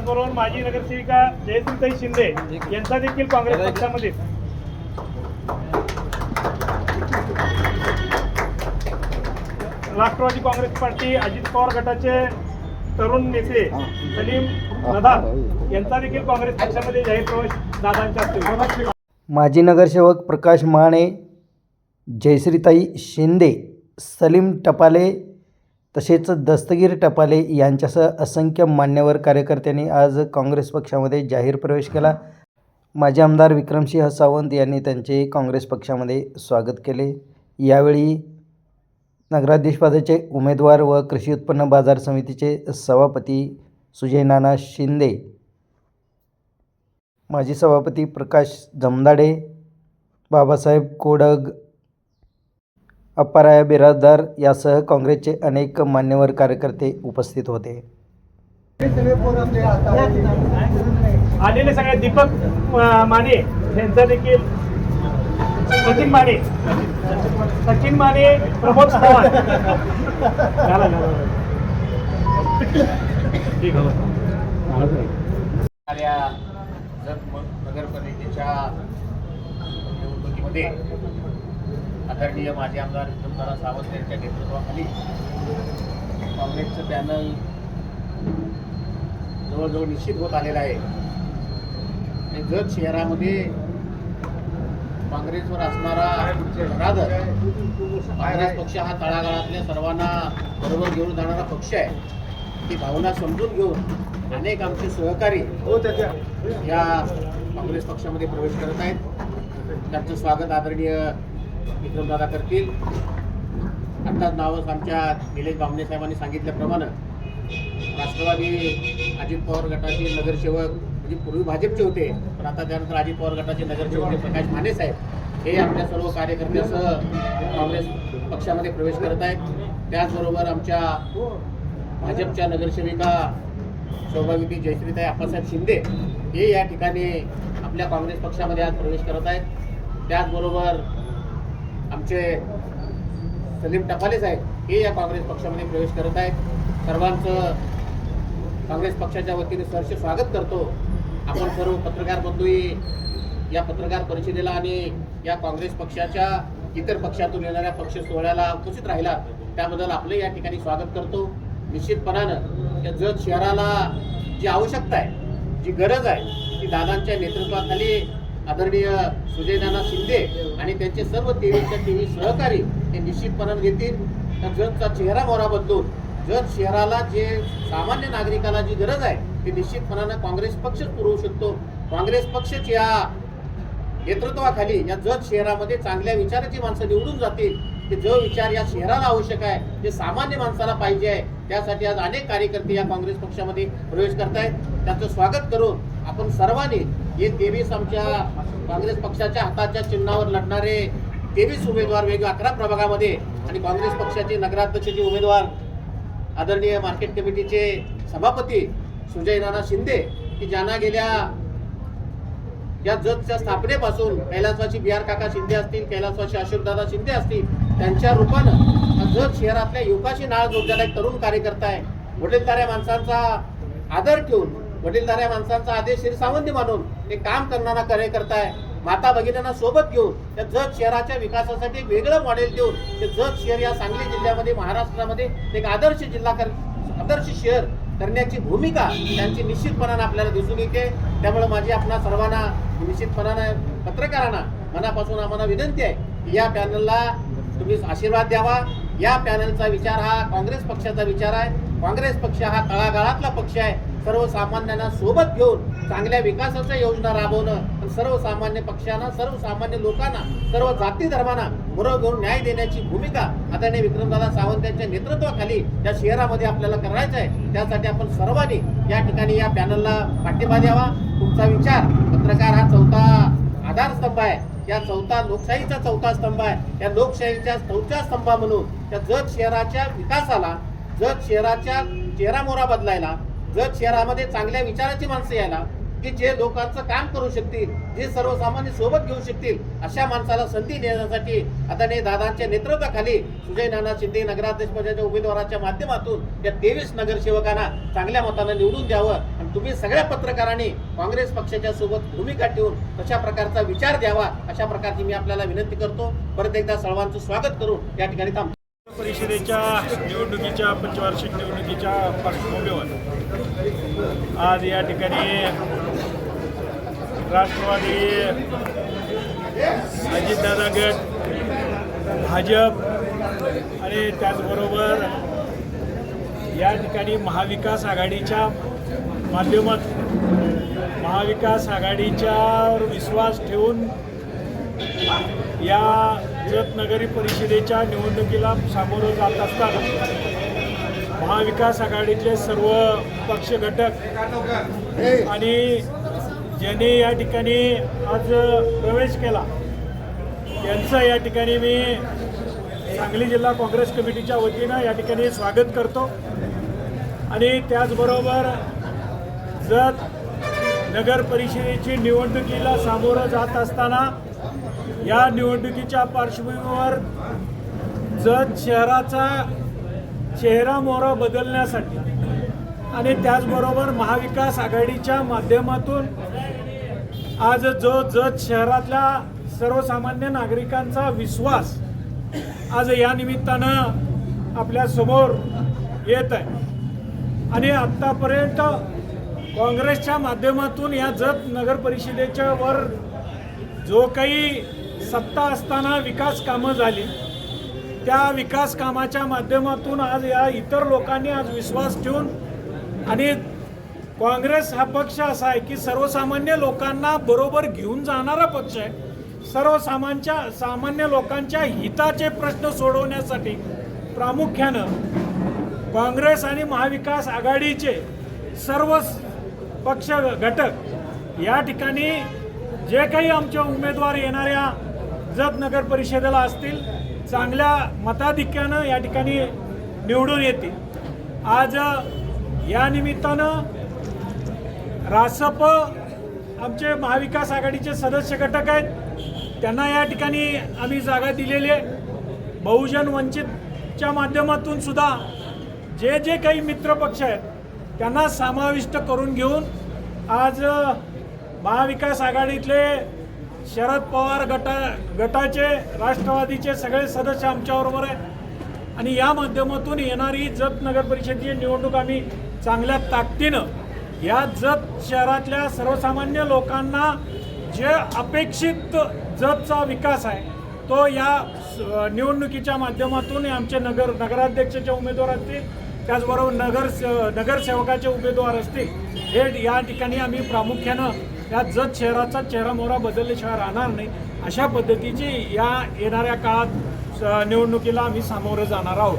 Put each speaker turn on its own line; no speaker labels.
त्याचबरोबर माजी नगरसेविका जयश्रीताई शिंदे यांचा देखील काँग्रेस पक्षामध्ये. राष्ट्रवादी काँग्रेस पार्टी अजित पवार गटाचे तरुण नेते सलीम नदार यांचा देखील काँग्रेस पक्षामध्ये जाहीर प्रवेश दादांच्या
माजी नगरसेवक प्रकाश माने जयश्रीताई शिंदे सलीम टपाले तसेच दस्तगीर टपाले यांच्यासह असंख्य मान्यवर कार्यकर्त्यांनी आज काँग्रेस पक्षामध्ये जाहीर प्रवेश केला. माजी आमदार विक्रमसिंह सावंत यांनी त्यांचे काँग्रेस पक्षामध्ये स्वागत केले. यावेळी नगराध्यक्षपदाचे उमेदवार व कृषी उत्पन्न बाजार समितीचे सभापती सुजय नाना शिंदे माजी सभापती प्रकाश जमदाडे बाबासाहेब कोडग अप्पाराया बिराजदार यासह काँग्रेसचे अनेक मान्यवर कार्यकर्ते उपस्थित होते.
आलेले सगळे दीपक माने यांचा देखील सचिन माने. सचिन माने प्रमोद चव्हाण. ठीक
नगरपालिकेच्या निवडणुकीमध्ये आदरणीय माजी आमदार विक्रमदारा सावंत यांच्या नेतृत्वाखाली काँग्रेसचं पॅनल जवळजवळ निश्चित होत आलेलं आहे. आणि जत शहरामध्ये काँग्रेसवर असणारा रादर काँग्रेस पक्ष हा तळागाळातल्या सर्वांना बरोबर घेऊन जाणारा पक्ष आहे. ती भावना समजून घेऊन अनेक आमचे सहकारी या काँग्रेस पक्षामध्ये प्रवेश करत आहेत. त्यांचं स्वागत आदरणीय विक्रमदादा करतील. आत्ताच नावच आमच्या निलेश बामणे साहेबांनी सांगितल्याप्रमाणे राष्ट्रवादी अजित पवार गटाचे नगरसेवक म्हणजे पूर्वी भाजपचे होते पण आता त्यानंतर अजित पवार गटाचे नगरसेवक प्रकाश माने साहेब हे आपल्या सर्व कार्यकर्त्यासह काँग्रेस पक्षामध्ये प्रवेश करत आहेत. त्याचबरोबर आमच्या भाजपच्या नगरसेविका सौभाग्यवती जयश्रीताई आप्पासाहेब शिंदे हे या ठिकाणी आपल्या काँग्रेस पक्षामध्ये आज प्रवेश करत आहेत. त्याचबरोबर आमचे सलीम टपाले साहेब हे या काँग्रेस पक्षामध्ये प्रवेश करत आहेत. सर्वांचं काँग्रेस पक्षाच्या वतीने सहर्ष स्वागत करतो. आपण सर्व पत्रकार बंधूही या पत्रकार परिषदेला आणि या काँग्रेस पक्षाच्या इतर पक्षातून येणाऱ्या पक्ष सोहळ्याला उपस्थित राहिला. त्याबद्दल आपलं या ठिकाणी स्वागत करतो. निश्चितपणानं या जत शहराला जी आवश्यकता आहे जी गरज आहे ती दादांच्या नेतृत्वाखाली आदरणीय सुजयदाना शिंदे आणि त्यांचे सर्व तेवीसच्या तेवीस सहकारी हे निश्चितपणानं घेतील. तर जगचा चेहरा मोहरा बदलून जत शहराला जे सामान्य नागरिकाला जी गरज आहे ती निश्चितपणानं काँग्रेस पक्षच पुरवू शकतो. काँग्रेस पक्षच या नेतृत्वाखाली या जत शहरामध्ये चांगल्या विचाराची माणसं निवडून जातील. की जो विचार या शहराला आवश्यक आहे जे सामान्य माणसाला पाहिजे आहे. त्यासाठी आज अनेक कार्यकर्ते या काँग्रेस पक्षामध्ये प्रवेश करतायत. त्यांचं स्वागत करून आपण सर्वांनी हे तेवीस आमच्या काँग्रेस पक्षाच्या हाताच्या चिन्हावर लढणारे तेवीस उमेदवार वेगवेगळ्या अकरा प्रभागामध्ये आणि काँग्रेस पक्षाचे नगराध्यक्षाचे उमेदवार आदरणीय मार्केट कमिटीचे सभापती सुजय नाना शिंदे की ज्यांना गेल्या या जतच्या स्थापनेपासून कैलासवासी बी आर काका शिंदे असतील कैलासवासी अशोकदादा शिंदे असतील त्यांच्या रूपानं हा जत शहरातल्या युवकाशी नाळ जोडलेला एक तरुण कार्यकर्ता आहे. वडीलधाऱ्या माणसांचा आदर ठेवून वडीलधाऱ्या माणसांचा आदेश शिरसावंती मानून ते काम करणारा कार्यकर्ता आहे. माता भगिनींना सोबत घेऊन त्या जत शहराच्या विकासासाठी वेगळं मॉडेल देऊन ते जत शहर या सांगली जिल्ह्यामध्ये महाराष्ट्रामध्ये एक आदर्श जिल्हा कर आदर्श शहर करण्याची भूमिका त्यांची निश्चितपणानं आपल्याला दिसून येते. त्यामुळे माझी आपणा सर्वांना निश्चितपणानं पत्रकारांना मनापासून आम्हाला विनंती आहे की या पॅनलला तुम्ही आशीर्वाद द्यावा. या पॅनलचा विचार हा काँग्रेस पक्षाचा विचार आहे. काँग्रेस पक्ष हा तळागाळातला पक्ष आहे. सर्वसामान्यांना सोबत घेऊन चांगल्या विकासाच्या योजना राबवणं आणि सर्वसामान्य पक्षांना सर्वसामान्य लोकांना सर्व जाती धर्मांना बरोबर घेऊन न्याय देण्याची भूमिका आदरणीय विक्रमदादा सावंत यांच्या नेतृत्वाखाली या शहरामध्ये आपल्याला करायचं आहे. त्यासाठी आपण सर्वांनी या ठिकाणी या पॅनलला पाठिंबा द्यावा. तुमचा विचार पत्रकार हा चौथा आधारस्तंभ आहे. या चौथा लोकशाहीचा चौथा स्तंभ आहे. या लोकशाहीच्या चौथ्या स्तंभा म्हणून त्या जत शहराच्या विकासाला जत शहराच्या चेहरामोहरा बदलायला जर शहरामध्ये चांगल्या विचाराची माणसं यायला की जे लोकांचं काम करू शकतील जे सर्वसामान्य सोबत घेऊ शकतील अशा माणसाला संधी देण्यासाठी आदरणीय दादांच्या नेतृत्वाखाली सुजय नाना शिंदे नगराध्यक्ष पदाच्या उमेदवाराच्या माध्यमातून या तेवीस नगरसेवकांना चांगल्या मतानं निवडून द्यावं. आणि तुम्ही सगळ्या पत्रकारांनी काँग्रेस पक्षाच्या सोबत भूमिका ठेवून तशा प्रकारचा विचार द्यावा अशा प्रकारची मी आपल्याला विनंती करतो. परत एकदा सर्वांचं स्वागत करून या ठिकाणी थांबतो
परिषदेच्या निवडणुकीच्या पंचवार्षिक निवडणुकीच्या पार्श्वभूमीवर आज या ठिकाणी राष्ट्रवादी अजितदादा गट भाजप आणि त्याचबरोबर या ठिकाणी महाविकास आघाडीच्या माध्यमात महाविकास आघाडीच्यावर विश्वास ठेवून या जतनगरी परिषदेच्या निवडणुकीला सामोरं जात असताना महाविकास आघाडीतले सर्व पक्ष घटक आणि ज्यांनी या ठिकाणी आज प्रवेश केला यांचं या ठिकाणी मी सांगली जिल्हा काँग्रेस कमिटीच्या वतीनं या ठिकाणी स्वागत करतो. आणि त्याचबरोबर जत नगर परिषदेची निवडणुकीला सामोरं जात असताना या निवडणुकीच्या पार्श्वभूमीवर जत शहराचा चेहरा मोहरा बदलण्यासाठी आणि त्याचबरोबर महाविकास आघाडीच्या माध्यमातून आज जो जत शहरातल्या सर्वसामान्य नागरिकांचा विश्वास आज या निमित्तानं आपल्यासमोर येत आहे. आणि आत्तापर्यंत काँग्रेसच्या माध्यमातून या जत नगर परिषदेच्या वर जो काही सत्ता असताना विकास कामं झाली. त्या विकास कामाच्या माध्यमातून आज या इतर लोकांनी आज विश्वास ठेवून आणि काँग्रेस हा पक्ष असा आहे की सर्वसामान्य लोकांना बरोबर घेऊन जाणारा पक्ष आहे. सर्वसामान्य सामान्य लोकांच्या हिताचे प्रश्न सोडवण्यासाठी प्रामुख्यानं काँग्रेस आणि महाविकास आघाडीचे सर्व पक्ष घटक या ठिकाणी जे काही आमचे उमेदवार येणाऱ्या कर्जत नगर परिषदेला असतील चांगल्या मताधिक्यानं या ठिकाणी निवडून येतील. आज या निमित्तानं रासप आमचे महाविकास आघाडीचे सदस्य घटक आहेत त्यांना या ठिकाणी आम्ही जागा दिलेली आहे. बहुजन वंचितच्या माध्यमातून सुद्धा जे जे काही मित्रपक्ष आहेत त्यांना समाविष्ट करून घेऊन आज महाविकास आघाडीतले शरद पवार गटा गटाचे राष्ट्रवादीचे सगळे सदस्य आमच्याबरोबर आहे. आणि या माध्यमातून येणारी जत नगर परिषदेची निवडणूक आम्ही चांगल्या ताकदीनं या जत शहरातल्या सर्वसामान्य लोकांना जे अपेक्षित जतचा विकास आहे तो या स- निवडणुकीच्या माध्यमातून आमचे नगर नगराध्यक्षाचे उमेदवार असतील त्याचबरोबर नगर नगरसेवकाचे उमेदवार असतील हे या ठिकाणी आम्ही प्रामुख्यानं या जत शहराचा चेहरा मोहरा बदलल्याशिवाय राहणार नाही. अशा पद्धतीची या येणाऱ्या काळात स- निवडणुकीला आम्ही सामोरं जाणार आहोत.